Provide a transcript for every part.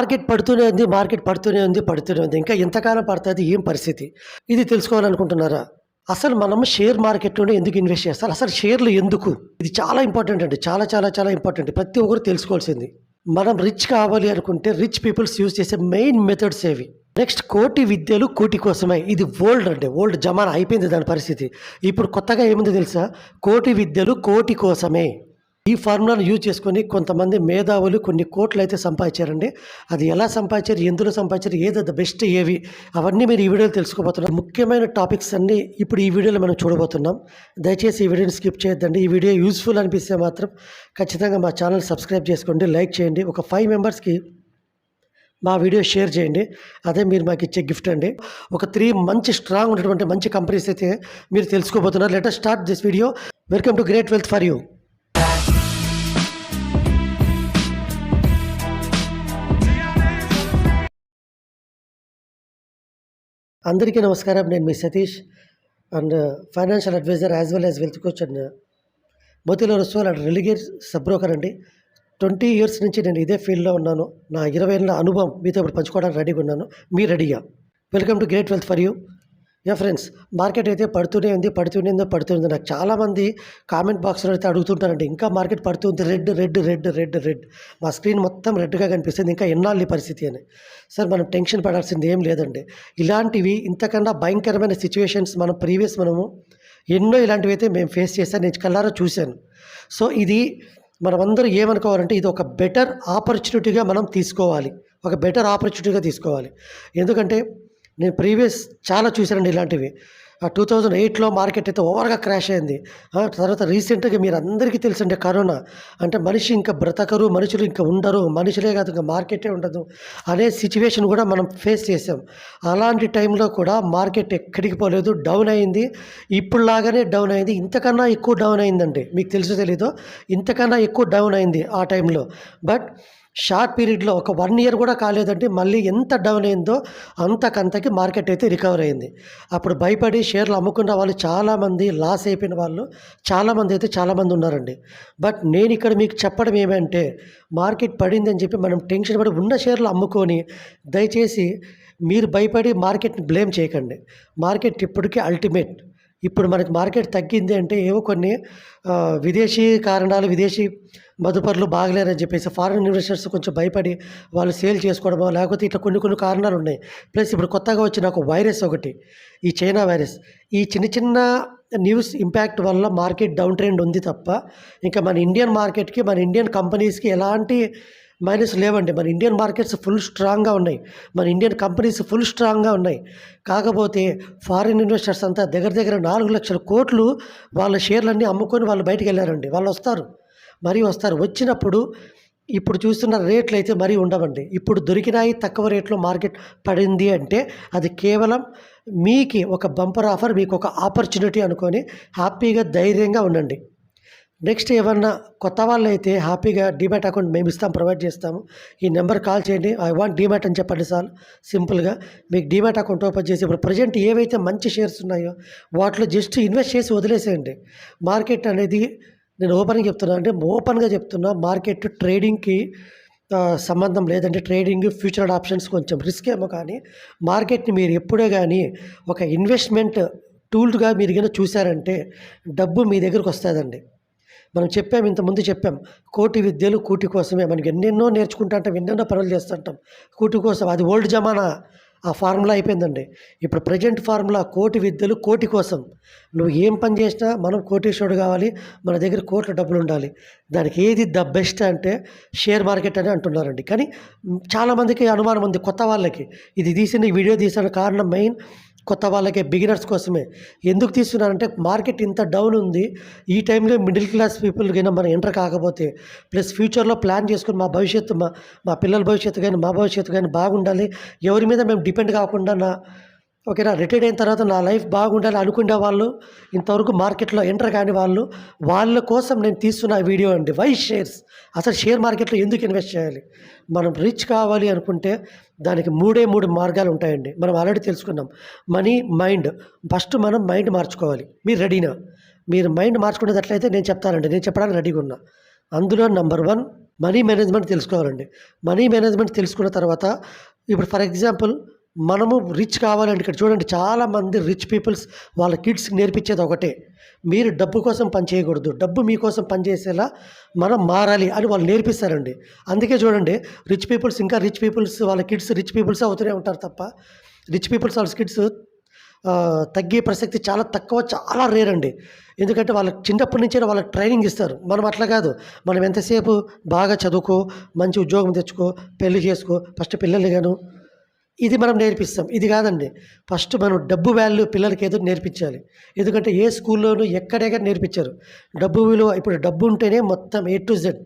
Market పడుతూనే ఉంది market పడుతూనే ఉంది పడుతూనే ఉంది. ఇంకా ఎంతకాలం పడుతుంది ఏం పరిస్థితి? ఇది తెలుసుకోవాలనుకుంటున్నారా? అసలు మనం షేర్ మార్కెట్లోనే ఎందుకు ఇన్వెస్ట్ చేస్తారు అసలు షేర్లు ఎందుకు? ఇది చాలా ఇంపార్టెంట్ అండి చాలా చాలా చాలా ఇంపార్టెంట్ ప్రతి ఒక్కరు తెలుసుకోవాల్సింది. మనం రిచ్ కావాలి అనుకుంటే రిచ్ పీపుల్స్ యూజ్ చేసే మెయిన్ మెథడ్స్ ఏవి? నెక్స్ట్ కోటి విద్యలు కోటి కోసమే. ఇది ఓల్డ్ అంటే ఓల్డ్ జమానా అయిపోయింది దాని పరిస్థితి. ఇప్పుడు కొత్తగా ఏముంది తెలుసా? కోటి విద్యలు కోటి కోసమే. ఈ ఫార్ములాను యూజ్ చేసుకొని కొంతమంది మేధావులు కొన్ని కోట్లు అయితే సంపాదించారండి. అది ఎలా సంపాదించారు? ఎందులో సంపాదించారు? ఏది ద బెస్ట్ ఏవి? అవన్నీ మీరు ఈ వీడియోలో తెలుసుకోబోతున్నారు ముఖ్యమైన టాపిక్స్ అన్నీ ఇప్పుడు ఈ వీడియోలో మనం చూడబోతున్నాం. దయచేసి ఈ వీడియోని స్కిప్ చేయొద్దండి. ఈ వీడియో యూస్ఫుల్ అనిపిస్తే మాత్రం ఖచ్చితంగా మా ఛానల్ సబ్స్క్రైబ్ చేసుకోండి లైక్ చేయండి. ఒక ఫైవ్ మెంబర్స్కి మా వీడియో షేర్ చేయండి. అదే మీరు మాకు ఇచ్చే గిఫ్ట్ అండి. ఒక త్రీ మంచి స్ట్రాంగ్ ఉన్నటువంటి మంచి కంపెనీస్ అయితే మీరు తెలుసుకోబోతున్నారు. Let's start this video welcome to great wealth for you అందరికీ నమస్కారం. నేను మీ Satish. And financial advisor as well as wealth coach and Motilal Oswal and Religare sub broker అండి. ట్వంటీ ఇయర్స్ నుంచి నేను ఇదే ఫీల్డ్లో ఉన్నాను. నా ఇరవై ఏళ్ళ అనుభవం మీతో ఇప్పుడు పంచుకోవడానికి రెడీగా ఉన్నాను. మీ రెడీగా. Welcome to great wealth for you. Yeah friends market అయితే పడుతూనే ఉంది పడుతూనే ఉంది పడుతుంది నాకు చాలామంది కామెంట్ బాక్స్లో అయితే అడుగుతుంటారండి ఇంకా మార్కెట్ పడుతుంది red red red red red. మా స్క్రీన్ మొత్తం రెడ్గా కనిపిస్తుంది ఇంకా ఎన్నాళ్ళు పరిస్థితి అని. సార్ మనం టెన్షన్ పడాల్సింది ఏం లేదండి. ఇలాంటివి ఇంతకన్నా భయంకరమైన సిచ్యువేషన్స్ మనం ప్రీవియస్ మనము ఎన్నో ఇలాంటివి అయితే మేము ఫేస్ చేశాను నేను కల్లారా చూశాను. సో ఇది మనమందరూ ఏమనుకోవాలంటే ఇది ఒక బెటర్ ఆపర్చునిటీగా మనం తీసుకోవాలి. ఒక బెటర్ ఆపర్చునిటీగా తీసుకోవాలి. ఎందుకంటే నేను ప్రీవియస్ చాలా చూశానండి ఇలాంటివి. టూ థౌజండ్ ఎయిట్లో మార్కెట్ అయితే ఓవర్గా క్రాష్ అయింది. ఆ తర్వాత రీసెంట్గా మీరు అందరికీ తెలుసండి కరోనా. అంటే మనిషి ఇంకా బ్రతకరు మనుషులు ఇంకా ఉండరు మనుషులే కాదు ఇంకా మార్కెటే ఉండదు అనే సిచ్యువేషన్ కూడా మనం ఫేస్ చేసాం అలాంటి టైంలో కూడా మార్కెట్ ఎక్కడికి పోలేదు డౌన్ అయింది. ఇప్పుడు లాగానే డౌన్ అయింది. ఇంతకన్నా ఎక్కువ డౌన్ అయిందండి. మీకు తెలుసు తెలీదు ఇంతకన్నా ఎక్కువ డౌన్ అయింది ఆ టైంలో. బట్ షార్ట్ పీరియడ్లో ఒక వన్ ఇయర్ కూడా కాలేదండి మళ్ళీ ఎంత డౌన్ అయిందో అంతకంతకి మార్కెట్ అయితే రికవర్ అయింది. అప్పుడు భయపడి షేర్లు అమ్ముకున్న వాళ్ళు చాలామంది లాస్ అయిపోయిన వాళ్ళు చాలామంది అయితే చాలామంది ఉన్నారండి. బట్ నేను ఇక్కడ మీకు చెప్పడం ఏమంటే మార్కెట్ పడిందని చెప్పి మనం టెన్షన్ పడి ఉన్న షేర్లు అమ్ముకొని దయచేసి మీరు భయపడి మార్కెట్ని బ్లేమ్ చేయకండి. మార్కెట్ ఇప్పటికీ అల్టిమేట్. ఇప్పుడు మనకి మార్కెట్ తగ్గింది అంటే ఏవో కొన్ని విదేశీ కారణాలు విదేశీ మదుపర్లు బాగలేరని చెప్పేసి ఫారిన్ ఇన్వెస్టర్స్ కొంచెం భయపడి వాళ్ళు సేల్ చేసుకోవడమో లేకపోతే ఇట్లా కొన్ని కొన్ని కారణాలు ఉన్నాయి. ప్లస్ ఇప్పుడు కొత్తగా వచ్చిన ఒక వైరస్ ఒకటి ఈ చైనా వైరస్. ఈ చిన్న చిన్న న్యూస్ ఇంపాక్ట్ వల్ల మార్కెట్ డౌన్ ట్రెండ్ ఉంది తప్ప ఇంకా మన ఇండియన్ మార్కెట్కి మన ఇండియన్ కంపెనీస్కి ఎలాంటి మైనస్ లేవండి. మన ఇండియన్ మార్కెట్స్ ఫుల్ స్ట్రాంగ్గా ఉన్నాయి. మన ఇండియన్ కంపెనీస్ ఫుల్ స్ట్రాంగ్గా ఉన్నాయి. కాకపోతే ఫారిన్ ఇన్వెస్టర్స్ అంతా దగ్గర దగ్గర నాలుగు లక్షల కోట్లు వాళ్ళ షేర్లన్నీ అమ్ముకొని వాళ్ళు బయటకు వెళ్ళారండి. వాళ్ళు వస్తారు. మరీ వస్తారు. వచ్చినప్పుడు ఇప్పుడు చూస్తున్న రేట్లు అయితే మరీ ఉండవండి. ఇప్పుడు దొరికినాయి తక్కువ రేట్లో మార్కెట్ పడింది అంటే అది కేవలం మీకు ఒక బంపర్ ఆఫర్ మీకు ఒక ఆపర్చునిటీ అనుకొని హ్యాపీగా ధైర్యంగా ఉండండి. నెక్స్ట్ ఏమన్నా కొత్త వాళ్ళు అయితే హ్యాపీగా డిమాట్ అకౌంట్ మేము ఇస్తాం ప్రొవైడ్ చేస్తాము. ఈ నెంబర్ కాల్ చేయండి. ఐ వాంట్ డిమాట్ అని చెప్పండి సార్. సింపుల్గా మీకు డిమాట్ అకౌంట్ ఓపెన్ చేసి ఇప్పుడు ప్రజెంట్ ఏవైతే మంచి షేర్స్ ఉన్నాయో వాటిలో జస్ట్ ఇన్వెస్ట్ చేసి వదిలేసేయండి. మార్కెట్ అనేది నేను ఓపెన్గా చెప్తున్నా అంటే ఓపెన్గా చెప్తున్నా మార్కెట్ ట్రేడింగ్కి సంబంధం లేదంటే ట్రేడింగ్ ఫ్యూచర్ ఆప్షన్స్ కొంచెం రిస్క్ ఏమో కానీ మార్కెట్ని మీరు ఎప్పుడే కానీ ఒక ఇన్వెస్ట్మెంట్ టూల్గా మీరు కనుక చూసారంటే డబ్బు మీ దగ్గరకు వస్తుందండి. మనం చెప్పాం ఇంతకుముందు చెప్పాం. కోటి విద్యలు కూటి కోసమే. మనకి ఎన్నెన్నో నేర్చుకుంటా ఉంటాం ఎన్నెన్నో పనులు చేస్తుంటాం కూటి కోసం అది ఓల్డ్ జమానా. ఆ ఫార్ములా అయిపోయిందండి. ఇప్పుడు ప్రజెంట్ ఫార్ములా కోటి విద్యలు కోటి కోసం. నువ్వు ఏం పని చేసినా మనం కోటీశ్వరుడు కావాలి మన దగ్గర కోట్ల డబ్బులు ఉండాలి. దానికి ఏది ద బెస్ట్ అంటే షేర్ మార్కెట్ అని అంటున్నారండి. కానీ చాలామందికి అనుమానం ఉంది కొత్త వాళ్ళకి. ఇది తీసిన ఈ వీడియో తీసిన కారణం మెయిన్ కొత్త వాళ్ళకే బిగినర్స్ కోసమే. ఎందుకు తీసుకున్నారంటే మార్కెట్ ఇంత డౌన్ ఉంది. ఈ టైంలో మిడిల్ క్లాస్ పీపుల్ కైనా మనం ఎంటర్ కాకపోతే ప్లస్ ఫ్యూచర్లో ప్లాన్ చేసుకుని మా భవిష్యత్తు మా మా పిల్లల భవిష్యత్తు కానీ మా భవిష్యత్తు కానీ బాగుండాలి. ఎవరి మీద మేము డిపెండ్ కాకుండా నా ఓకేనా రిటైర్డ్ అయిన తర్వాత నా లైఫ్ బాగుండాలి అనుకునే వాళ్ళు ఇంతవరకు మార్కెట్లో ఎంటర్ కాని వాళ్ళు వాళ్ళ కోసం నేను తీస్తున్న వీడియో అండి. వై షేర్స్ అసలు షేర్ మార్కెట్లో ఎందుకు ఇన్వెస్ట్ చేయాలి? మనం రిచ్ కావాలి అనుకుంటే దానికి మూడే మూడు మార్గాలు ఉంటాయండి. మనం ఆల్రెడీ తెలుసుకున్నాం. Money mind. ఫస్ట్ మనం మైండ్ మార్చుకోవాలి. మీరు రెడీనా? మీరు మైండ్ మార్చుకునేటట్లయితే నేను చెప్తానండి. నేను చెప్పడానికి రెడీగా ఉన్నా. అందులో నంబర్ వన్ మనీ మేనేజ్మెంట్ తెలుసుకోవాలండి. మనీ మేనేజ్మెంట్ తెలుసుకున్న తర్వాత ఇప్పుడు ఫర్ ఎగ్జాంపుల్ మనము రిచ్ కావాలంటే ఇక్కడ చూడండి చాలామంది రిచ్ పీపుల్స్ వాళ్ళ కిడ్స్కి నేర్పించేది ఒకటే. మీరు డబ్బు కోసం పని చేయకూడదు. డబ్బు మీకోసం పనిచేసేలా మనం మారాలి అని వాళ్ళు నేర్పిస్తారండి. అందుకే చూడండి రిచ్ పీపుల్స్ ఇంకా రిచ్ పీపుల్స్ వాళ్ళ కిడ్స్ రిచ్ పీపుల్స్ అవుతూనే ఉంటారు తప్ప రిచ్ పీపుల్స్ వాళ్ళ కిడ్స్ తగ్గే ప్రసక్తి చాలా తక్కువ చాలా రేర్ అండి. ఎందుకంటే వాళ్ళకి చిన్నప్పటి నుంచే వాళ్ళకి ట్రైనింగ్ ఇస్తారు. మనం అట్లా కాదు. మనం ఎంతసేపు బాగా చదువుకో మంచి ఉద్యోగం తెచ్చుకో పెళ్ళి చేసుకో ఫస్ట్ పిల్లలు గాను ఇది మనం నేర్పిస్తాం. ఇది కాదండి. ఫస్ట్ మనం డబ్బు వాల్యూ పిల్లలకి ఏదో నేర్పించాలి. ఎందుకంటే ఏ స్కూల్లోనూ ఎక్కడెక్కడ నేర్పించారు. డబ్బు విలువ ఇప్పుడు డబ్బు ఉంటేనే మొత్తం ఏ టు జెడ్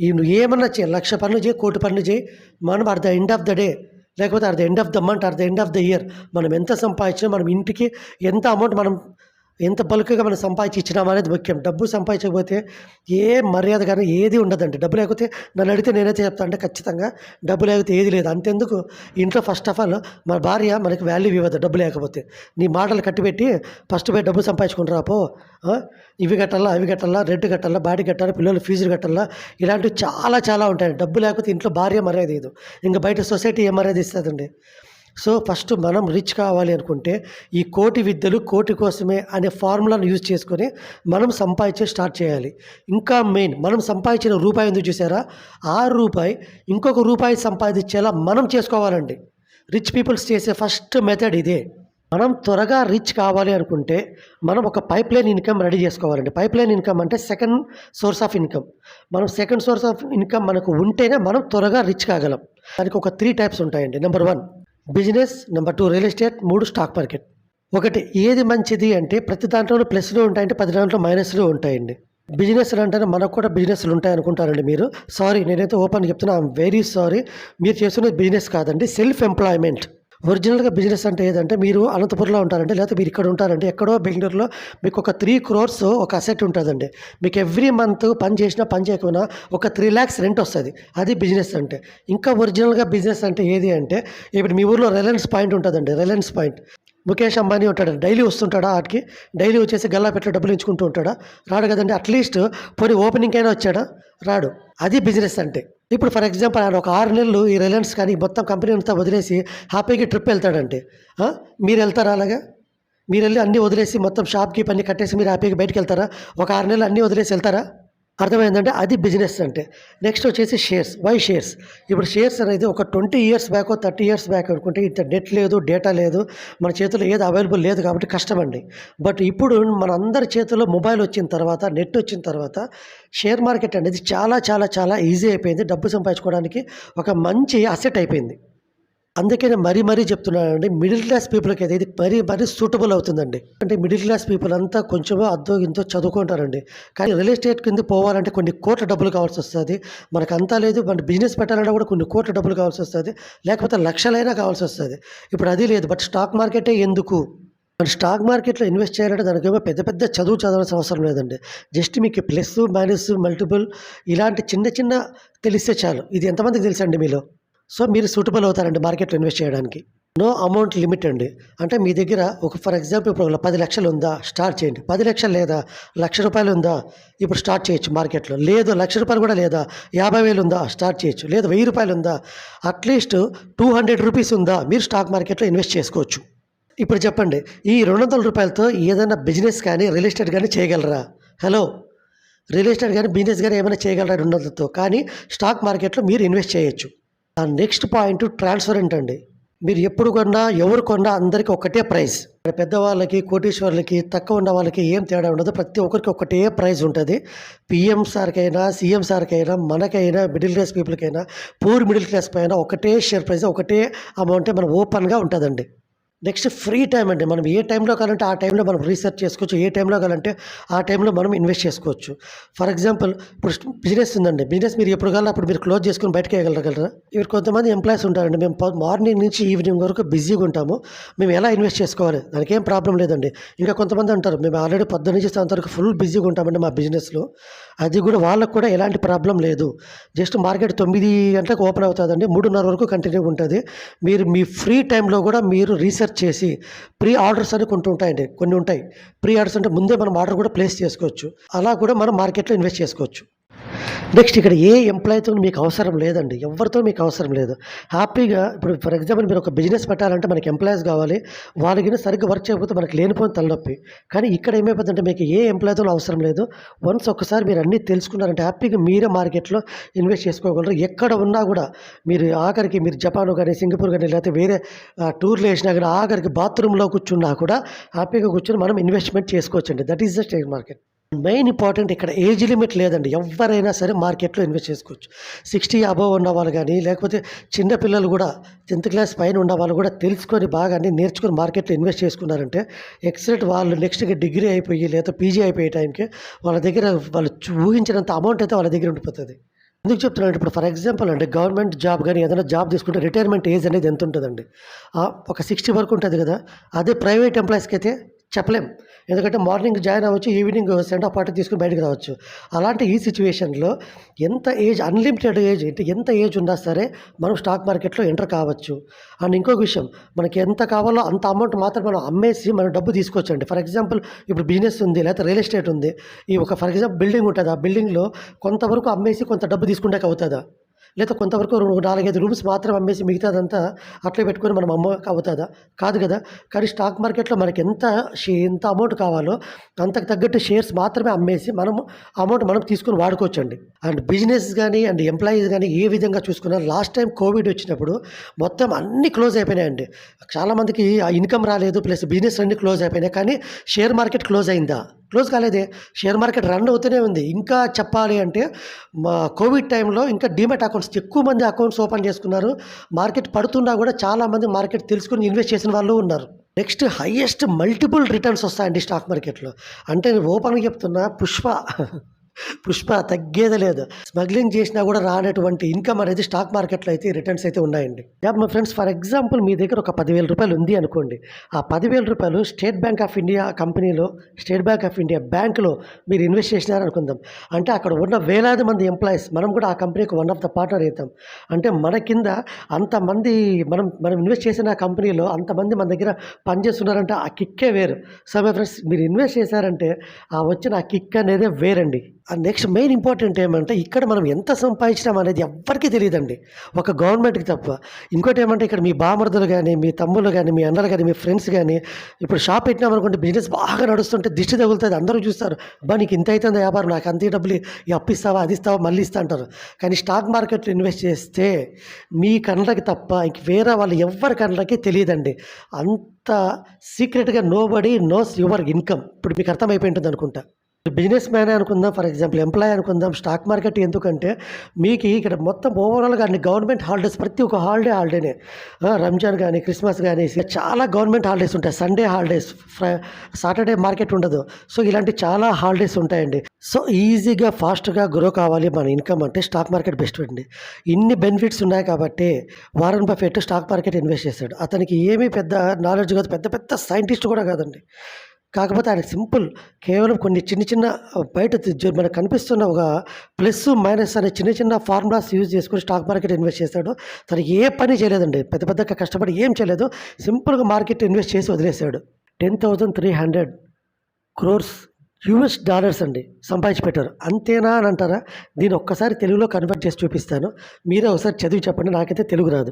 ఈ నువ్వు ఏమన్నా చేయి లక్ష పనులు చేయి కోటి పనులు చేయి మనం at the end of the day లేకపోతే at the end of the month at the end of the year మనం ఎంత సంపాదించినా మనం ఇంటికి ఎంత అమౌంట్ మనం ఎంత పలుకగా మనం సంపాదించి ఇచ్చినామా అనేది ముఖ్యం. డబ్బు సంపాదించకపోతే ఏ మర్యాద కానీ ఏది ఉండదండి. డబ్బు లేకపోతే నన్ను అడిగితే నేనైతే చెప్తా అంటే ఖచ్చితంగా డబ్బు లేకపోతే ఏది లేదు. అంతెందుకు? ఇంట్లో ఫస్ట్ ఆఫ్ ఆల్ మన భార్య మనకి వాల్యూ ఇవ్వదు డబ్బు లేకపోతే. నీ మాటలు కట్టిపెట్టి ఫస్ట్ పోయి డబ్బు సంపాదించుకుంటారా పో? ఇవి కట్టాలా అవి కట్టాలా రెడ్ కట్టాలా బాడీ కట్టాలా పిల్లలు ఫీజులు కట్టాలా? ఇలాంటివి చాలా చాలా ఉంటాయి డబ్బు లేకపోతే ఇంట్లో భార్య మర్యాద ఇదు ఇంకా బయట సొసైటీ ఏ మర్యాద ఇస్తుందండి? సో ఫస్ట్ మనం రిచ్ కావాలి అనుకుంటే ఈ కోటి విద్యలు కోటి కోసమే అనే ఫార్ములాను యూజ్ చేసుకొని మనం సంపాదించే స్టార్ట్ చేయాలి. ఇంకా మెయిన్ మనం సంపాదించిన రూపాయి ఎందుకు చూసారా? ఆ రూపాయి ఇంకొక రూపాయి సంపాదించేలా మనం చేసుకోవాలండి. రిచ్ పీపుల్స్ చేసే ఫస్ట్ మెథడ్ ఇదే. మనం త్వరగా రిచ్ కావాలి అనుకుంటే మనం ఒక పైప్ లైన్ ఇన్కమ్ రెడీ చేసుకోవాలండి. పైప్ లైన్ ఇన్కమ్ అంటే సెకండ్ సోర్స్ ఆఫ్ ఇన్కమ్. మనం సెకండ్ సోర్స్ ఆఫ్ ఇన్కమ్ మనకు ఉంటేనే మనం త్వరగా రిచ్ కాగలం. దానికి ఒక త్రీ టైప్స్ ఉంటాయండి. Number one business number two real estate మూడు స్టాక్ మార్కెట్. ఒకటి ఏది మంచిది అంటే ప్రతి దాంట్లోనూ ప్లస్లు ఉంటాయంటే ప్రతి దాంట్లో మైనస్లు ఉంటాయండి. బిజినెస్లు అంటేనే మనకు కూడా బిజినెస్లు ఉంటాయి అనుకుంటారండి మీరు. సారీ నేనైతే ఓపెన్ చెప్తున్నా ఐఎమ్ వెరీ సారీ. మీరు చేస్తున్నది బిజినెస్ కాదండి సెల్ఫ్ ఎంప్లాయ్మెంట్. ఒరిజినల్గా బిజినెస్ అంటే ఏదంటే మీరు అనంతపురంలో ఉంటారంటే లేకపోతే మీరు ఇక్కడ ఉంటారండి. ఎక్కడో బెంగళూరులో మీకు ఒక త్రీ క్రోర్స్ ఒక అసెట్ ఉంటుందండి. మీకు ఎవ్రీ మంత్ పని చేసినా పని చేయకపోయినా ఒక త్రీ ల్యాక్స్ రెంట్ వస్తుంది. అది బిజినెస్ అంటే. ఇంకా ఒరిజినల్గా బిజినెస్ అంటే ఏది అంటే ఇప్పుడు మీ ఊర్లో రిలయన్స్ పాయింట్ ఉంటుందండి రిలయన్స్ పాయింట్. ముఖేష్ అంబానీ ఉంటాడు. డైలీ వస్తుంటాడా ఆడికి? డైలీ వచ్చేసి గల్లా పెట్టి డబ్బులు ఇచ్చుకుంటూ ఉంటాడా? రాడు కదండి. అట్లీస్ట్ పోనీ ఓపెనింగ్ అయినా వచ్చాడా? రాడు. అది బిజినెస్ అంటే. ఇప్పుడు ఫర్ ఎగ్జాంపుల్ ఆయన ఒక ఆరు నెలలు ఈ రిలయన్స్ కానీ మొత్తం కంపెనీ అంతా వదిలేసి హ్యాపీగా ట్రిప్ వెళ్తాడంటే. మీరు వెళ్తారా అలాగా? మీరు వెళ్ళి అన్నీ వదిలేసి మొత్తం షాప్కి పని కట్టేసి మీరు హ్యాపీగా బయటకు వెళ్తారా? ఒక ఆరు నెలలు అన్నీ వదిలేసి వెళ్తారా? అర్థమైందంటే అది బిజినెస్ అంటే. నెక్స్ట్ వచ్చేసి షేర్స్. Why shares? ఇప్పుడు షేర్స్ అనేది ఒక twenty years back thirty years back అనుకుంటే ఇంత నెట్ లేదు డేటా లేదు. మన చేతిలో ఏది అవైలబుల్ లేదు కాబట్టి కష్టమండి బట్ ఇప్పుడు మన అందరి చేతిలో మొబైల్ వచ్చిన తర్వాత నెట్ వచ్చిన తర్వాత షేర్ మార్కెట్ అనేది చాలా చాలా చాలా ఈజీ అయిపోయింది. డబ్బు సంపాదించుకోవడానికి ఒక మంచి అసెట్ అయిపోయింది. అందుకనే మరీ మరీ చెప్తున్నానండి మిడిల్ క్లాస్ పీపుల్కి అయితే ఇది మరీ మరీ సూటబుల్ అవుతుందండి. అంటే మిడిల్ క్లాస్ పీపుల్ అంతా కొంచెం అద్దో ఇంతో చదువుకుంటారండి. కానీ రియల్ ఎస్టేట్ కింద పోవాలంటే కొన్ని కోట్ల డబ్బులు కావాల్సి వస్తుంది. మనకు అంతా లేదు మన బిజినెస్ పెట్టాలంటే కూడా కొన్ని కోట్ల డబ్బులు కావాల్సి వస్తుంది. లేకపోతే లక్షలైనా కావాల్సి వస్తుంది. ఇప్పుడు అది లేదు బట్ స్టాక్ మార్కెటే ఎందుకు? మన స్టాక్ మార్కెట్లో ఇన్వెస్ట్ చేయాలంటే దానికేమో పెద్ద పెద్ద చదువు చదవాల్సిన అవసరం లేదండి. జస్ట్ మీకు ప్లస్ మైనస్ మల్టిపుల్ ఇలాంటి చిన్న చిన్న తెలిస్తే చాలు. ఇది ఎంతమందికి తెలుసండి మీలో? సో మీరు సూటబుల్ అవుతారండి మార్కెట్లో ఇన్వెస్ట్ చేయడానికి. నో అమౌంట్ లిమిట్ అండి. అంటే మీ దగ్గర ఒక ఫర్ ఎగ్జాంపుల్ ఇప్పుడు ఒక పది లక్షలు ఉందా స్టార్ట్ చేయండి. పది లక్షలు లేదా లక్ష రూపాయలు ఉందా ఇప్పుడు స్టార్ట్ చేయొచ్చు మార్కెట్లో. లేదు లక్ష రూపాయలు కూడా లేదా యాభై వేలు ఉందా స్టార్ట్ చేయొచ్చు. లేదు వెయ్యి రూపాయలు ఉందా అట్లీస్ట్ టూ హండ్రెడ్ రూపీస్ ఉందా మీరు స్టాక్ మార్కెట్లో ఇన్వెస్ట్ చేసుకోవచ్చు. ఇప్పుడు చెప్పండి ఈ రెండు వందల రూపాయలతో ఏదైనా బిజినెస్ కానీ రియల్ ఎస్టేట్ కానీ చేయగలరా? హలో రియల్ ఎస్టేట్ కానీ బిజినెస్ కానీ ఏమైనా చేయగలరా రెండు వందలతో? కానీ స్టాక్ మార్కెట్లో మీరు ఇన్వెస్ట్ చేయొచ్చు. నెక్స్ట్ పాయింట్ ట్రాన్స్పరెంట్ అండి. మీరు ఎప్పుడు కొన్నా ఎవరు కొన్నా అందరికీ ఒకటే ప్రైస్ పెద్దవాళ్ళకి కోటీశ్వర్లకి తక్కువ ఉన్న వాళ్ళకి ఏం తేడా ఉండదు. ప్రతి ఒక్కరికి ఒకటే ప్రైస్ ఉంటుంది. పిఎం సార్కైనా సీఎం సార్కైనా మనకైనా మిడిల్ క్లాస్ పీపుల్కైనా పూర్ మిడిల్ క్లాస్ పైన ఒకటే షేర్ ప్రైస్ ఒకటే అమౌంటే మనం ఓపెన్గా ఉంటుందండి. నెక్స్ట్ ఫ్రీ టైం అండి. మనం ఏ టైంలో కావాలంటే ఆ టైంలో మనం రీసెర్చ్ చేసుకోవచ్చు. ఏ టైంలో కావాలంటే ఆ టైంలో మనం ఇన్వెస్ట్ చేసుకోవచ్చు. ఫర్ ఎగ్జాంపుల్ ఇప్పుడు బిజినెస్ ఉందండి. బిజినెస్ మీరు ఎప్పుడు కావాలి అప్పుడు మీరు క్లోజ్ చేసుకుని బయటకు వేయగలగలరా ఇవి కొంతమంది ఎంప్లాయీస్ ఉంటారండి. మేము మార్నింగ్ నుంచి ఈవినింగ్ వరకు బిజీగా ఉంటాము. మేము ఎలా ఇన్వెస్ట్ చేసుకోవాలి? దానికి ఏం ప్రాబ్లం లేదండి. ఇంకా కొంతమంది అంటారు మేము ఆల్రెడీ పొద్దున్న నుంచి సాయంత్రం వరకు ఫుల్ బిజీగా ఉంటామండి మా బిజినెస్లో. అది కూడా వాళ్ళకు కూడా ఎలాంటి ప్రాబ్లం లేదు. జస్ట్ మార్కెట్ తొమ్మిది గంటలకు ఓపెన్ అవుతుందండి. మూడున్నర వరకు కంటిన్యూ ఉంటుంది. మీరు మీ ఫ్రీ టైంలో కూడా మీరు రీసెర్చ్ చేసి ప్రీ ఆర్డర్స్ అని కొన్ని ఉంటాయండి. కొన్ని ఉంటాయి. ప్రీ ఆర్డర్స్ అంటే ముందే మనం ఆర్డర్ కూడా ప్లేస్ చేసుకోవచ్చు. అలా కూడా మనం మార్కెట్లో ఇన్వెస్ట్ చేసుకోవచ్చు. నెక్స్ట్ ఇక్కడ ఏ ఎంప్లాయీతో మీకు అవసరం లేదండి. ఎవరితో మీకు అవసరం లేదు. హ్యాపీగా ఇప్పుడు ఫర్ ఎగ్జాంపుల్ మీరు ఒక బిజినెస్ పెట్టాలంటే మనకి ఎంప్లాయీస్ కావాలి. వాళ్ళకి సరిగ్గా వర్క్ చేయకపోతే మనకి లేనిపోయిన తలనొప్పి. కానీ ఇక్కడ ఏమైపోతుందంటే మీకు ఏ ఎంప్లాయీతో అవసరం లేదు. వన్స్ ఒక్కసారి మీరు అన్నీ తెలుసుకున్నారంటే హ్యాపీగా మీరే మార్కెట్లో ఇన్వెస్ట్ చేసుకోగలరు. ఎక్కడ ఉన్నా కూడా మీరు ఆఖరికి మీరు జపాన్ కానీ సింగపూర్ కానీ లేకపోతే వేరే టూర్లు వేసినా కానీ ఆఖరికి బాత్రూంలో కూర్చున్నా కూడా హ్యాపీగా కూర్చొని మనం ఇన్వెస్ట్మెంట్ చేసుకోవచ్చండి. That is the state market main important ఇక్కడ ఏజ్ లిమిట్ లేదండి. ఎవరైనా సరే మార్కెట్లో ఇన్వెస్ట్ చేసుకోవచ్చు. సిక్స్టీ అబవ్ ఉన్న వాళ్ళు కానీ లేకపోతే చిన్న పిల్లలు కూడా టెన్త్ క్లాస్ పైన ఉన్న వాళ్ళు కూడా తెలుసుకొని బాగా అన్ని నేర్చుకొని మార్కెట్లో ఇన్వెస్ట్ చేసుకున్నారంటే ఎక్సలెంట్ వాళ్ళు నెక్స్ట్ డిగ్రీ అయిపోయి లేదా పీజీ అయిపోయే టైంకి వాళ్ళ దగ్గర వాళ్ళు ఊహించినంత అమౌంట్ అయితే వాళ్ళ దగ్గర ఉండిపోతుంది. ఎందుకు చెప్తున్నాను ఇప్పుడు ఫర్ ఎగ్జాంపుల్ అండి గవర్నమెంట్ జాబ్ కానీ ఏదైనా జాబ్ తీసుకుంటే రిటైర్మెంట్ ఏజ్ అనేది ఎంత ఉంటుందండి? ఒక సిక్స్టీ వరకు ఉంటుంది కదా. అదే ప్రైవేట్ ఎంప్లాయీస్కి అయితే చెప్పలేం. ఎందుకంటే మార్నింగ్ జాయిన్ అవ్వచ్చు ఈవినింగ్ సెండ్ ఆఫ్ పార్టీ తీసుకుని బయటకు రావచ్చు. అలాంటి ఈ సిచ్యువేషన్లో ఎంత ఏజ్ అన్లిమిటెడ్ ఏజ్ అంటే ఎంత ఏజ్ ఉన్నా సరే మనం స్టాక్ మార్కెట్లో ఎంటర్ కావచ్చు. అండ్ ఇంకొక విషయం మనకి ఎంత కావాలో అంత అమౌంట్ మాత్రం మనం అమ్మేసి మనం డబ్బు తీసుకోవచ్చండి. ఫర్ ఎగ్జాంపుల్ ఇప్పుడు బిజినెస్ ఉంది లేకపోతే రియల్ ఎస్టేట్ ఉంది. ఈ ఒక ఫర్ ఎగ్జాంపుల్ బిల్డింగ్ ఉంటుంది? ఆ బిల్డింగ్లో కొంతవరకు అమ్మేసి కొంత డబ్బు తీసుకుంటే అవుతుందా? లేదా కొంతవరకు నాలుగైదు రూమ్స్ మాత్రం అమ్మేసి మిగతాదంతా అట్లే పెట్టుకొని మనం అమ్మ అవుతుందా కాదు కదా. కానీ స్టాక్ మార్కెట్లో మనకి ఎంత షే ఎంత అమౌంట్ కావాలో అంతకు తగ్గట్టు షేర్స్ మాత్రమే అమ్మేసి మనం అమౌంట్ మనం తీసుకొని వాడుకోవచ్చండి. అండ్ బిజినెస్ కానీ అండ్ ఎంప్లాయీస్ కానీ ఏ విధంగా చూసుకున్నా లాస్ట్ టైం కోవిడ్ వచ్చినప్పుడు మొత్తం అన్నీ క్లోజ్ అయిపోయినాయండి. చాలామందికి ఆ ఇన్కమ్ రాలేదు ప్లస్ బిజినెస్ అన్నీ క్లోజ్ అయిపోయినాయి కానీ షేర్ మార్కెట్ క్లోజ్ అయిందా? క్లోజ్ కాలేదే. షేర్ మార్కెట్ రన్ అవుతూనే ఉంది. ఇంకా చెప్పాలి అంటే మా కోవిడ్ టైంలో ఇంకా డిమెట్ అకౌంట్స్ ఎక్కువ మంది అకౌంట్స్ ఓపెన్ చేసుకున్నారు. మార్కెట్ పడుతున్నా కూడా చాలామంది మార్కెట్ తెలుసుకుని ఇన్వెస్ట్ చేసిన వాళ్ళు ఉన్నారు. నెక్స్ట్ హయ్యెస్ట్ మల్టిపుల్ రిటర్న్స్ వస్తాయండి స్టాక్ మార్కెట్లో. అంటే నేను ఓపెన్గా చెప్తున్నా పుష్ప. పుష్ప తగ్గేదే లేదు. స్మగ్లింగ్ చేసినా కూడా రానటువంటి ఇన్కమ్ అనేది స్టాక్ మార్కెట్లో అయితే రిటర్న్స్ అయితే ఉన్నాయండి. మా ఫ్రెండ్స్ ఫర్ ఎగ్జాంపుల్ మీ దగ్గర ఒక పదివేల రూపాయలు ఉంది అనుకోండి. ఆ పదివేల రూపాయలు స్టేట్ బ్యాంక్ ఆఫ్ ఇండియా కంపెనీలో స్టేట్ బ్యాంక్ ఆఫ్ ఇండియా బ్యాంకులో మీరు ఇన్వెస్ట్ చేసినారు అనుకుందాం. అంటే అక్కడ ఉన్న వేలాది మంది ఎంప్లాయీస్ మనం కూడా ఆ కంపెనీకి వన్ ఆఫ్ ద పార్ట్నర్ అవుతాం. అంటే మన కింద అంతమంది మనం మనం ఇన్వెస్ట్ చేసిన కంపెనీలో అంతమంది మన దగ్గర పనిచేస్తున్నారంటే ఆ కిక్కే వేరు. సో మై ఫ్రెండ్స్ మీరు ఇన్వెస్ట్ చేశారంటే ఆ వచ్చిన ఆ కిక్ అనేది వేరండి. నెక్స్ట్ మెయిన్ ఇంపార్టెంట్ ఏమంటే ఇక్కడ మనం ఎంత సంపాదించినాం అనేది ఎవ్వరికీ తెలియదండి. ఒక గవర్నమెంట్కి తప్ప. ఇంకోటి ఏమంటే ఇక్కడ మీ బామర్దులు కానీ మీ తమ్ముళ్ళు కానీ మీ అన్నలు కానీ మీ ఫ్రెండ్స్ కానీ ఇప్పుడు షాప్ పెట్టినామనుకుంటే బిజినెస్ బాగా నడుస్తుంటే దిష్టి తగులుతుంది అందరూ చూస్తారు. బా నీకు ఇంత అవుతుంది వ్యాపారం? నాకు అంతే డబ్బులు ఈ అప్పు ఇస్తావా అది ఇస్తావా మళ్ళీ ఇస్తా అంటారు. కానీ స్టాక్ మార్కెట్లో ఇన్వెస్ట్ చేస్తే మీ కళ్ళకి తప్ప ఇంక వేరే వాళ్ళు ఎవరి కళ్ళకి తెలియదండి. అంత సీక్రెట్గా nobody knows your income ఇప్పుడు మీకు అర్థమైపోయి ఉంటుంది అనుకుంటా. బిజినెస్ మ్యాన్ అనుకుందాం ఫర్ ఎగ్జాంపుల్ ఎంప్లాయ్ అనుకుందాం స్టాక్ మార్కెట్ ఎందుకంటే మీకు ఇక్కడ మొత్తం ఓవరాల్గా అన్ని గవర్నమెంట్ హాలిడేస్ ప్రతి ఒక్క హాలిడే హాలిడేనే రంజాన్ కానీ క్రిస్మస్ కానీ చాలా గవర్నమెంట్ హాలిడేస్ ఉంటాయి. సండే హాలిడేస్ సాటర్డే మార్కెట్ ఉండదు. సో ఇలాంటి చాలా హాలిడేస్ ఉంటాయండి. సో ఈజీగా ఫాస్ట్గా గ్రో కావాలి మన ఇన్కమ్ అంటే స్టాక్ మార్కెట్ బెస్ట్ అండి ఇన్ని బెనిఫిట్స్ ఉన్నాయి కాబట్టి Warren Buffett stock market invest చేశాడు. అతనికి ఏమీ పెద్ద నాలెడ్జ్ కాదు. పెద్ద పెద్ద సైంటిస్ట్ కూడా కాదండి. కాకపోతే ఆయన సింపుల్. కేవలం కొన్ని చిన్న చిన్న బయట మనకు కనిపిస్తున్న ఒక ప్లస్ మైనస్ అనే చిన్న చిన్న ఫార్ములాస్ యూజ్ చేసుకుని స్టాక్ మార్కెట్ ఇన్వెస్ట్ చేశాడు. తను ఏ పని చేయలేదండి. పెద్ద పెద్దగా కష్టపడి ఏం చేయలేదు. సింపుల్గా మార్కెట్ ఇన్వెస్ట్ చేసి వదిలేశాడు. Ten thousand three hundred crores US dollars అండి సంపాదించి పెట్టారు. అంతేనా అని అంటారా? దీన్ని ఒక్కసారి తెలుగులో కన్వర్ట్ చేసి చూపిస్తాను. మీరే ఒకసారి చదివి చెప్పండి. నాకైతే తెలుగు రాదు.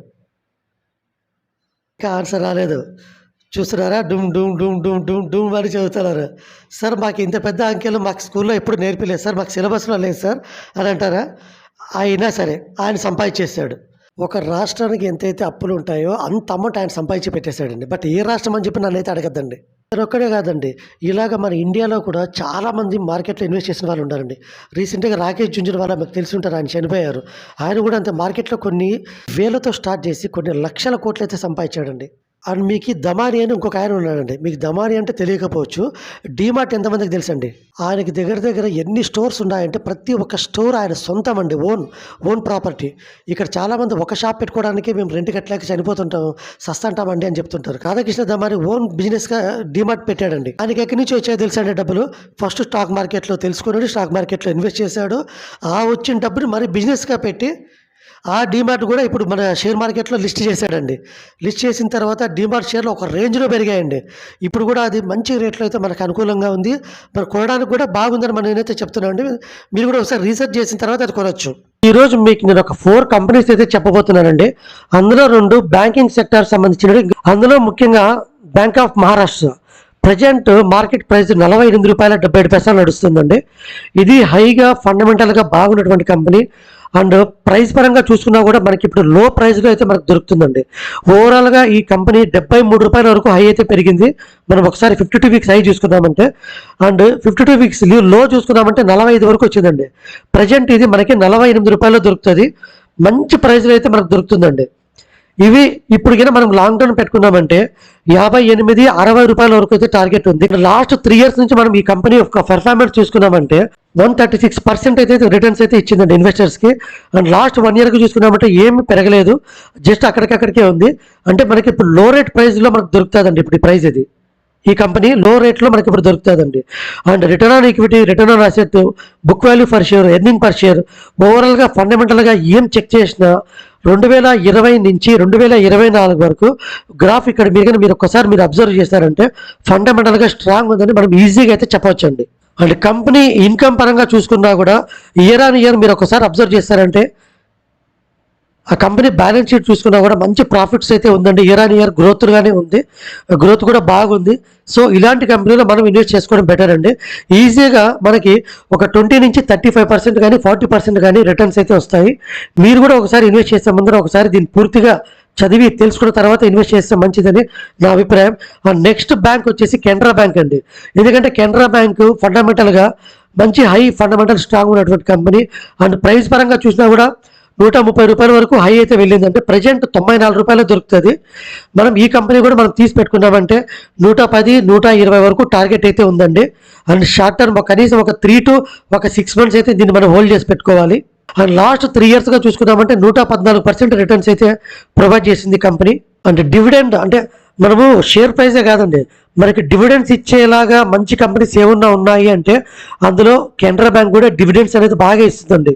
ఇంకా ఆన్సర్ రాలేదు. చూస్తున్నారా? డూమ్ డూమ్ డూమ్ డూమ్ డూమ్ డూమ్ అని చదువుతున్నారు. సార్ మాకు ఇంత పెద్ద అంకెలు మాకు స్కూల్లో ఎప్పుడు నేర్పలేదు సార్ మాకు సిలబస్లో లేదు సార్ అని అంటారా? అయినా సరే ఆయన సంపాదించేశాడు. ఒక రాష్ట్రానికి ఎంతైతే అప్పులు ఉంటాయో అంత అమౌంట్ ఆయన సంపాదించి పెట్టేశాడండి. బట్ ఏ రాష్ట్రం అని చెప్పి నన్నైతే అడగద్దండి. అతను ఒక్కడే కాదండి. ఇలాగ మన ఇండియాలో కూడా చాలామంది మార్కెట్లో ఇన్వెస్ట్ చేసిన వాళ్ళు ఉన్నారండి. రీసెంట్గా రాకేష్ జుంజున్ వాళ్ళ మీకు తెలిసి ఉంటారు ఆయన చనిపోయారు. ఆయన కూడా అంత మార్కెట్లో కొన్ని వేలతో స్టార్ట్ చేసి కొన్ని లక్షల కోట్లు అయితే సంపాదించాడండి. అండ్ మీకు దమాని అని ఇంకొక ఆయన ఉన్నాడండి. మీకు దమాని అంటే తెలియకపోవచ్చు. డీమార్ట్ ఎంతమందికి తెలుసండి? ఆయనకి దగ్గర దగ్గర ఎన్ని స్టోర్స్ ఉన్నాయంటే ప్రతి ఒక్క స్టోర్ ఆయన సొంతం అండి. Own own property. ఇక్కడ చాలామంది ఒక షాప్ పెట్టుకోవడానికి మేము రెంట్ కట్టలేక చనిపోతుంటాం సస్తంటామండి అని చెప్తుంటారు. రాధాకృష్ణ దమాని ఓన్ బిజినెస్గా డీమార్ట్ పెట్టాడండి. ఆయనకి ఎక్కడి నుంచి వచ్చాయో తెలుసండి డబ్బులు? ఫస్ట్ స్టాక్ మార్కెట్లో తెలుసుకున్నాడు స్టాక్ మార్కెట్లో ఇన్వెస్ట్ చేశాడు. ఆ వచ్చిన డబ్బుని మరి బిజినెస్గా పెట్టి ఆ డీమార్ట్ కూడా ఇప్పుడు మన షేర్ మార్కెట్లో లిస్ట్ చేశాడండి. లిస్ట్ చేసిన తర్వాత డీమార్ట్ షేర్లు ఒక రేంజ్లో పెరిగాయండి. ఇప్పుడు కూడా అది మంచి రేట్లో అయితే మనకు అనుకూలంగా ఉంది. మరి కొనడానికి కూడా బాగుందని మనం నేనైతే చెప్తున్నానండి. మీరు కూడా ఒకసారి రీసెర్చ్ చేసిన తర్వాత అది కొనొచ్చు. ఈరోజు మీకు నేను ఒక ఫోర్ కంపెనీస్ అయితే చెప్పబోతున్నానండి. అందులో రెండు బ్యాంకింగ్ సెక్టార్ సంబంధించినవి. అందులో ముఖ్యంగా bank of Maharashtra. Present market price నలభై ఎనిమిది రూపాయల డెబ్బై ఏడు పైసలు నడుస్తుందండి. ఇది హైగా ఫండమెంటల్గా బాగున్నటువంటి కంపెనీ. అండ్ ప్రైస్ పరంగా చూసుకున్నా కూడా మనకి ఇప్పుడు లో ప్రైస్లో అయితే మనకు దొరుకుతుందండి. ఓవరాల్గా ఈ కంపెనీ డెబ్బై మూడు రూపాయల వరకు హై అయితే పెరిగింది. మనం ఒకసారి ఫిఫ్టీ టూ వీక్స్ హై చూసుకుందామంటే అండ్ ఫిఫ్టీ టూ వీక్స్లో చూసుకుందామంటే నలభై ఐదు వరకు వచ్చిందండి. ప్రజెంట్ ఇది మనకి నలభై ఎనిమిది రూపాయలు దొరుకుతుంది. మంచి ప్రైస్లో అయితే మనకు దొరుకుతుందండి. ఇవి ఇప్పుడు మనం లాంగ్ టర్మ్ పెట్టుకున్నామంటే యాభై ఎనిమిది అరవై రూపాయల వరకు అయితే టార్గెట్ ఉంది. లాస్ట్ త్రీ ఇయర్స్ నుంచి మనం ఈ కంపెనీ యొక్క పెర్ఫార్మెన్స్ చూసుకున్నామంటే వన్ థర్టీ సిక్స్ పర్సెంట్ అయితే రిటర్న్స్ అయితే ఇచ్చిందండి ఇన్వెస్టర్స్కి అండ్ లాస్ట్ వన్ ఇయర్కి చూసుకున్నామంటే ఏమి పెరగలేదు. జస్ట్ అక్కడికక్కడికే ఉంది. అంటే మనకి ఇప్పుడు లో రేట్ ప్రైస్లో మనకు దొరుకుతుందండి ఇప్పుడు ఈ ప్రైస్ ఇది. ఈ కంపెనీ లో రేట్లో మనకి ఇప్పుడు దొరుకుతుందండి. And return on equity return on asset book value per share earning per share ఓవరాల్గా ఫండమెంటల్గా ఏం చెక్ చేసినా రెండు వేల ఇరవై నుంచి రెండు వేల ఇరవై నాలుగు వరకు గ్రాఫ్ ఇక్కడ మీరు మీరు ఒక్కసారి మీరు అబ్జర్వ్ చేశారంటే ఫండమెంటల్గా స్ట్రాంగ్ ఉందని మనం ఈజీగా అయితే చెప్పవచ్చండి. అండ్ కంపెనీ ఇన్కమ్ పరంగా చూసుకున్నా కూడా ఇయర్ ఆన్ ఇయర్ మీరు ఒకసారి అబ్జర్వ్ చేస్తారంటే ఆ కంపెనీ బ్యాలెన్స్ షీట్ చూసుకున్నా కూడా మంచి ప్రాఫిట్స్ అయితే ఉందండి. ఇయర్ ఆన్ ఇయర్ గ్రోత్గానే ఉంది. గ్రోత్ కూడా బాగుంది. సో ఇలాంటి కంపెనీలో మనం ఇన్వెస్ట్ చేసుకోవడం బెటర్ అండి. ఈజీగా మనకి ఒక ట్వంటీ నుంచి థర్టీ ఫైవ్ పర్సెంట్ కానీ ఫార్టీ పర్సెంట్ కానీ రిటర్న్స్ అయితే వస్తాయి. మీరు కూడా ఒకసారి ఇన్వెస్ట్ చేసే ముందర ఒకసారి దీన్ని పూర్తిగా చదివి తెలుసుకున్న తర్వాత ఇన్వెస్ట్ చేస్తే మంచిదని నా అభిప్రాయం. నెక్స్ట్ బ్యాంక్ వచ్చేసి కెనరా బ్యాంక్ అండి. ఎందుకంటే కెనరా బ్యాంక్ ఫండమెంటల్గా మంచి హై ఫండమెంటల్ స్ట్రాంగ్ ఉన్నటువంటి కంపెనీ. అండ్ ప్రైస్ పరంగా చూసినా కూడా నూట ముప్పై రూపాయల వరకు హై అయితే వెళ్ళిందంటే ప్రజెంట్ తొంభై నాలుగు రూపాయలు దొరుకుతుంది. మనం ఈ కంపెనీ కూడా మనం తీసి పెట్టుకున్నామంటే నూట పది నూట ఇరవై వరకు టార్గెట్ అయితే ఉందండి. అండ్ షార్ట్ టర్మ్ కనీసం ఒక త్రీ టు ఒక సిక్స్ మంత్స్ అయితే దీన్ని మనం హోల్డ్ చేసి పెట్టుకోవాలి. అండ్ లాస్ట్ త్రీ ఇయర్స్గా చూసుకున్నామంటే నూట పద్నాలుగు పర్సెంట్ రిటర్న్స్ అయితే ప్రొవైడ్ చేసింది కంపెనీ అండ్ డివిడెండ్ అంటే మనము షేర్ ప్రైజే కాదండి. మనకి డివిడెండ్స్ ఇచ్చేలాగా మంచి కంపెనీస్ ఏమన్నా ఉన్నాయి అంటే అందులో కెనరా బ్యాంక్ కూడా డివిడెండ్స్ అనేది బాగా ఇస్తుందండి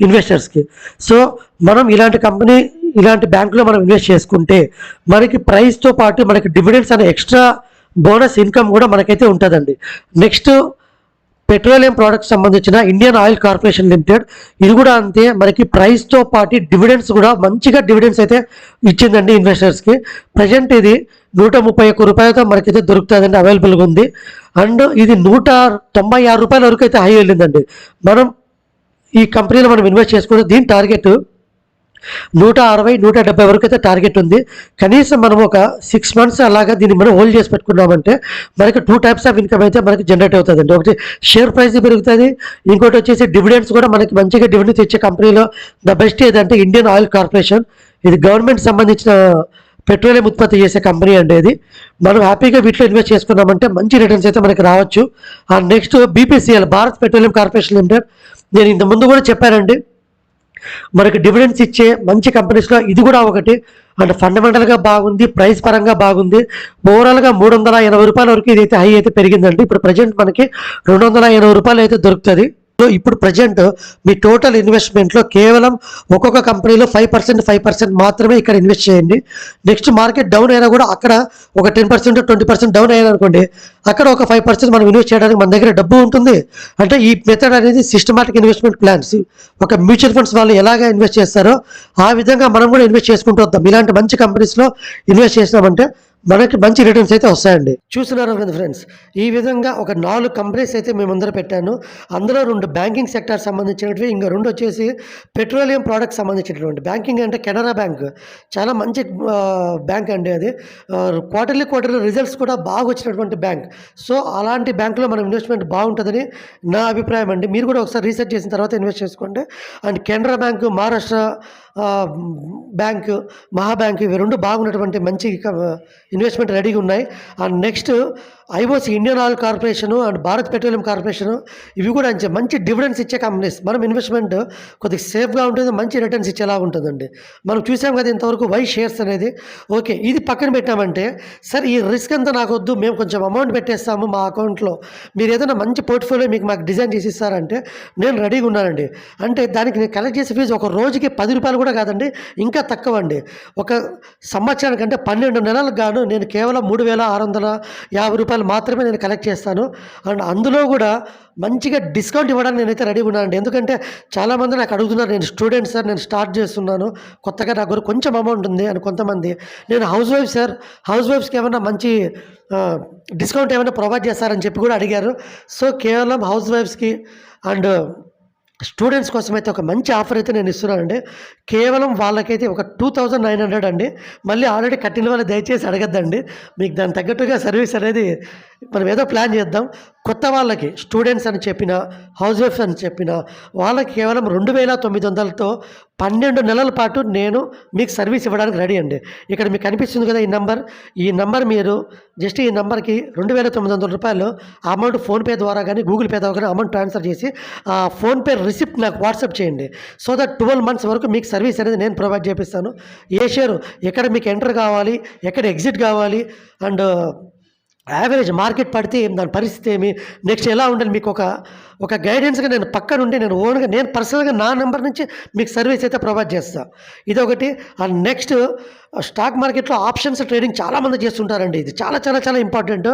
ఇన్వెస్టర్స్కి సో మనం ఇలాంటి కంపెనీ ఇలాంటి బ్యాంకులో మనం ఇన్వెస్ట్ చేసుకుంటే మనకి ప్రైస్తో పాటు మనకి డివిడెండ్స్ అనే ఎక్స్ట్రా బోనస్ ఇన్కమ్ కూడా మనకైతే ఉంటుందండి. నెక్స్ట్ పెట్రోలియం ప్రోడక్ట్స్ సంబంధించిన ఇండియన్ ఆయిల్ కార్పొరేషన్ లిమిటెడ్. ఇది కూడా అంతే మనకి ప్రైస్తో పాటు డివిడెండ్స్ కూడా మంచిగా డివిడెండ్స్ అయితే ఇచ్చిందండి ఇన్వెస్టర్స్కి ప్రజెంట్ ఇది నూట ముప్పై ఒక్క రూపాయలతో మనకైతే దొరుకుతుందండి అవైలబుల్గా ఉంది. అండ్ ఇది నూట తొంభై ఆరు రూపాయల వరకు అయితే హై వెళ్ళిందండి. మనం ఈ కంపెనీలో మనం ఇన్వెస్ట్ చేసుకుంటే దీని టార్గెట్ నూట అరవై నూట డెబ్బై వరకు అయితే టార్గెట్ ఉంది. కనీసం మనం ఒక సిక్స్ మంత్స్ అలాగా దీన్ని మనం హోల్డ్ చేసి పెట్టుకున్నామంటే మనకి టూ టైప్స్ ఆఫ్ ఇన్కమ్ అయితే మనకి జనరేట్ అవుతుందండి. ఒకటి షేర్ ప్రైస్ పెరుగుతుంది. ఇంకోటి వచ్చేసి డివిడెండ్స్ కూడా మనకి మంచిగా డివిడెండ్స్ ఇచ్చే కంపెనీలో ద బెస్ట్ ఏదంటే ఇండియన్ ఆయిల్ కార్పొరేషన్ ఇది గవర్నమెంట్ సంబంధించిన పెట్రోలియం ఉత్పత్తి చేసే కంపెనీ అండి ఇది. మనం హ్యాపీగా వీటిలో ఇన్వెస్ట్ చేసుకున్నామంటే మంచి రిటర్న్స్ అయితే మనకి రావచ్చు. ఆ next BPCL Bharat petroleum corporation limited నేను ఇంత ముందు కూడా చెప్పానండి. మనకి డివిడెండ్స్ ఇచ్చే మంచి కంపెనీస్లో ఇది కూడా ఒకటి. అండ్ ఫండమెంటల్గా బాగుంది ప్రైస్ పరంగా బాగుంది. ఓవరాల్గా మూడు వందల ఎనభై రూపాయల వరకు ఇదైతే హై అయితే పెరిగిందండి. ఇప్పుడు ప్రజెంట్ మనకి రెండు వందల ఎనభై రూపాయలు అయితే దొరుకుతుంది. ఇప్పుడు ప్రజెంట్ మీ టోటల్ ఇన్వెస్ట్మెంట్లో కేవలం ఒక్కొక్క కంపెనీలో ఫైవ్ పర్సెంట్ ఫైవ్ పర్సెంట్ మాత్రమే ఇక్కడ ఇన్వెస్ట్ చేయండి. నెక్స్ట్ మార్కెట్ డౌన్ అయినా కూడా అక్కడ ఒక ten percent twenty percent down అయ్యాను అనుకోండి అక్కడ ఒక ఫైవ్ పర్సెంట్ మనం ఇన్వెస్ట్ చేయడానికి మన దగ్గర డబ్బు ఉంటుంది. అంటే ఈ మెథడ్ అనేది సిస్టమాటిక్ ఇన్వెస్ట్మెంట్ ప్లాన్స్ ఒక మ్యూచువల్ ఫండ్స్ వాళ్ళు ఎలాగ ఇన్వెస్ట్ చేస్తారో ఆ విధంగా మనం కూడా ఇన్వెస్ట్ చేసుకుంటూ వద్దాం. ఇలాంటి మంచి కంపెనీస్లో ఇన్వెస్ట్ చేసినామంటే మనకి మంచి రిటర్న్స్ అయితే వస్తాయండి. చూస్తున్నారు కదా ఫ్రెండ్స్ ఈ విధంగా ఒక నాలుగు కంపెనీస్ అయితే మేము ముందర పెట్టాను. అందులో రెండు బ్యాంకింగ్ సెక్టార్ సంబంధించినవి ఇంకా రెండు వచ్చేసి పెట్రోలియం ప్రోడక్ట్ సంబంధించినటువంటి. బ్యాంకింగ్ అంటే కెనరా బ్యాంక్. చాలా మంచి బ్యాంక్ అండి అది. క్వార్టర్లీ క్వార్టర్లీ రిజల్ట్స్ కూడా బాగా వచ్చినటువంటి బ్యాంక్ సో అలాంటి బ్యాంకులో మనం ఇన్వెస్ట్మెంట్ బాగుంటుందని నా అభిప్రాయం అండి. మీరు కూడా ఒకసారి రీసెర్చ్ చేసిన తర్వాత ఇన్వెస్ట్ చేసుకోండి. And Canara bank Maharashtra bank Mahabank ఇవి రెండు బాగున్నటువంటి మంచి ఇన్వెస్ట్మెంట్ రెడీగా ఉన్నాయి. And next IOC Indian oil corporation and Bharat petroleum corporation ఇవి కూడా అంచే మంచి డివిడెన్స్ ఇచ్చే కంపెనీస్. మనం ఇన్వెస్ట్మెంట్ కొద్దిగా సేఫ్గా ఉంటుంది మంచి రిటర్న్స్ ఇచ్చేలా ఉంటుందండి. మనం చూసాం కదా ఇంతవరకు వై షేర్స్ అనేది. ఓకే ఇది పక్కన పెట్టామంటే సార్ ఈ రిస్క్ అంతా నాకు వద్దు మేము కొంచెం అమౌంట్ పెట్టేస్తాము మా అకౌంట్లో. మీరు ఏదైనా మంచి పోర్ట్ఫోలియో మీకు మాకు డిజైన్ చేసి ఇస్తారంటే నేను రెడీగా ఉన్నానండి. అంటే దానికి నేను కలెక్ట్ చేసే ఫీజు ఒక రోజుకి పది రూపాయలు కూడా కాదండి ఇంకా తక్కువ అండి ఒక సంవత్సరానికంటే పన్నెండు నెలలకు గాను నేను కేవలం మూడు వేల ఆరు వందల యాభై రూపాయలు మాత్రమే నేను కలెక్ట్ చేస్తాను. అండ్ అందులో కూడా మంచిగా డిస్కౌంట్ ఇవ్వడానికి నేనైతే రెడీగా ఉన్నానండి. ఎందుకంటే చాలామంది నాకు అడుగుతున్నారు నేను స్టూడెంట్ సార్ నేను స్టార్ట్ చేస్తున్నాను. కొత్తగా నా దగ్గర కొంచెం అమౌంట్ ఉంది అని కొంతమంది. నేను హౌస్ వైఫ్ సార్ హౌస్ వైఫ్స్కి ఏమైనా మంచి డిస్కౌంట్ ఏమైనా ప్రొవైడ్ చేస్తారని చెప్పి కూడా అడిగారు. సో కేవలం హౌస్ వైఫ్స్కి అండ్ స్టూడెంట్స్ కోసం అయితే ఒక మంచి ఆఫర్ అయితే నేను ఇస్తున్నానండి. కేవలం వాళ్ళకైతే ఒక టూ థౌజండ్ నైన్ హండ్రెడ్ అండి. మళ్ళీ ఆల్రెడీ కట్టిన వాళ్ళు దయచేసి అడగద్దండి. మీకు దాని తగ్గట్టుగా సర్వీస్ అనేది మనం ఏదో ప్లాన్ చేద్దాం. కొత్త వాళ్ళకి స్టూడెంట్స్ అని చెప్పిన హౌస్ వైఫ్స్ అని చెప్పిన వాళ్ళకి కేవలం రెండు వేల తొమ్మిది వందలతో పన్నెండు నెలల పాటు నేను మీకు సర్వీస్ ఇవ్వడానికి రెడీ అండి. ఇక్కడ మీకు కనిపిస్తుంది కదా ఈ నంబర్? ఈ నంబర్ మీరు జస్ట్ ఈ నెంబర్కి రెండు వేల తొమ్మిది వందల రూపాయలు అమౌంట్ ఫోన్పే ద్వారా కానీ గూగుల్ పే ద్వారా కానీ అమౌంట్ ట్రాన్స్ఫర్ చేసి ఆ ఫోన్పే రిసిప్ట్ నాకు వాట్సాప్ చేయండి. సో దట్ ట్వెల్వ్ మంత్స్ వరకు మీకు సర్వీస్ అనేది నేను ప్రొవైడ్ చేపిస్తాను. ఏ షేర్? ఎక్కడ మీకు ఎంటర్ కావాలి? ఎక్కడ ఎగ్జిట్ కావాలి? అండ్ యావరేజ్ మార్కెట్ పడితే దాని పరిస్థితి ఏమి? నెక్స్ట్ ఎలా ఉండాలి? మీకు ఒక ఒక గైడెన్స్గా నేను పక్క నుండి నేను ఓన్గా నేను పర్సనల్గా నా నెంబర్ నుంచి మీకు సర్వీస్ అయితే ప్రొవైడ్ చేస్తాను ఇదొకటి. అండ్ నెక్స్ట్ స్టాక్ మార్కెట్లో ఆప్షన్స్ ట్రేడింగ్ చాలామంది చేస్తుంటారండి. ఇది చాలా చాలా చాలా ఇంపార్టెంట్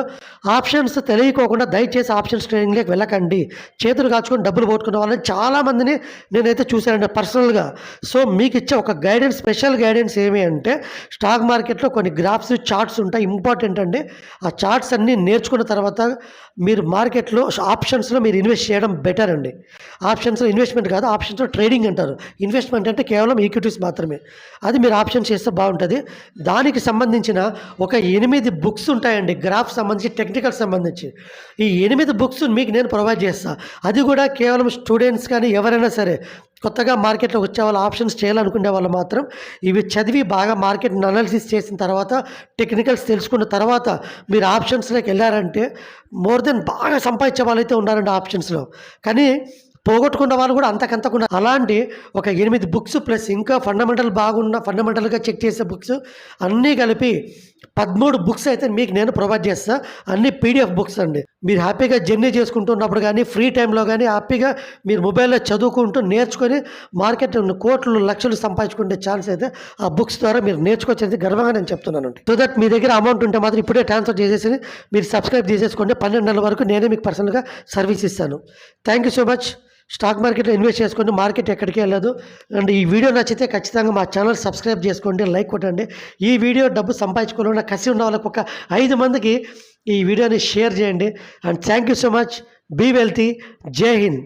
ఆప్షన్స్ తెలియకోకుండా దయచేసి ఆప్షన్స్ ట్రేడింగ్లోకి వెళ్ళకండి. చేతులు కాచుకొని డబ్బులు పోగొట్టుకున్న వాళ్ళని చాలామందిని నేనైతే చూశానండి పర్సనల్గా సో మీకు ఇచ్చే ఒక గైడెన్స్ స్పెషల్ గైడెన్స్ ఏమి అంటే స్టాక్ మార్కెట్లో కొన్ని గ్రాఫ్స్ చార్ట్స్ ఉంటాయి. ఇంపార్టెంట్ అండి. ఆ చార్ట్స్ అన్నీ నేర్చుకున్న తర్వాత మీరు మార్కెట్లో ఆప్షన్స్లో మీరు ఇన్వెస్ట్ చేయడం బెటర్ అండి. ఆప్షన్స్లో ఇన్వెస్ట్మెంట్ కాదు ఆప్షన్స్లో ట్రేడింగ్ అంటారు. ఇన్వెస్ట్మెంట్ అంటే కేవలం ఈక్విటీస్ మాత్రమే. అది మీరు ఆప్షన్ చేస్తే బాగుంటుంది. దానికి సంబంధించిన ఒక ఎనిమిది బుక్స్ ఉంటాయండి గ్రాఫ్ సంబంధించి టెక్నికల్ సంబంధించి. ఈ ఎనిమిది బుక్స్ మీకు నేను ప్రొవైడ్ చేస్తాను అది కూడా కేవలం స్టూడెంట్స్ కానీ ఎవరైనా సరే కొత్తగా మార్కెట్లోకి వచ్చే వాళ్ళు ఆప్షన్స్ చేయాలనుకునే వాళ్ళు మాత్రం ఇవి చదివి బాగా మార్కెట్ అనాలిసిస్ చేసిన తర్వాత టెక్నికల్స్ తెలుసుకున్న తర్వాత మీరు ఆప్షన్స్లోకి వెళ్ళారంటే మోర్ దెన్ బాగా సంపాదించే వాళ్ళైతే ఉన్నారండి ఆప్షన్స్లో. కానీ పోగొట్టుకున్న వాళ్ళు కూడా అంతకంతకుండా అలాంటి ఒక ఎనిమిది బుక్స్ ప్లస్ ఇంకా ఫండమెంటల్ బాగున్న ఫండమెంటల్గా చెక్ చేసే బుక్స్ అన్నీ కలిపి పదమూడు బుక్స్ అయితే మీకు నేను ప్రొవైడ్ చేస్తా. అన్ని పీడిఎఫ్ బుక్స్ అండి. మీరు హ్యాపీగా జర్నీ చేసుకుంటున్నప్పుడు కానీ ఫ్రీ టైంలో కానీ హ్యాపీగా మీరు మొబైల్లో చదువుకుంటూ నేర్చుకొని మార్కెట్ కోట్లు లక్షలు సంపాదించుకునే ఛాన్స్ అయితే ఆ బుక్స్ ద్వారా మీరు నేర్చుకోవచ్చు గర్వంగా నేను చెప్తున్నాను సో దట్ మీ దగ్గర అమౌంట్ ఉంటే మాత్రం ఇప్పుడే ట్రాన్స్ఫర్ చేసేసి మీరు సబ్స్క్రైబ్ చేసేసుకోండి. పన్నెండు నెలల వరకు నేనే మీకు పర్సనల్గా సర్వీస్ ఇస్తాను. Thank you so much stock మార్కెట్లో ఇన్వెస్ట్ చేసుకోండి మార్కెట్ ఎక్కడికి వెళ్ళదు. అండ్ ఈ వీడియో నచ్చితే ఖచ్చితంగా మా ఛానల్ సబ్స్క్రైబ్ చేసుకోండి లైక్ కొట్టండి. ఈ వీడియో డబ్బు సంపాదించుకోవాలన్న కసి ఉన్న వాళ్ళకి ఒక ఐదు మందికి ఈ వీడియోని షేర్ చేయండి. And thank you so much. Be wealthy. Jai Hind.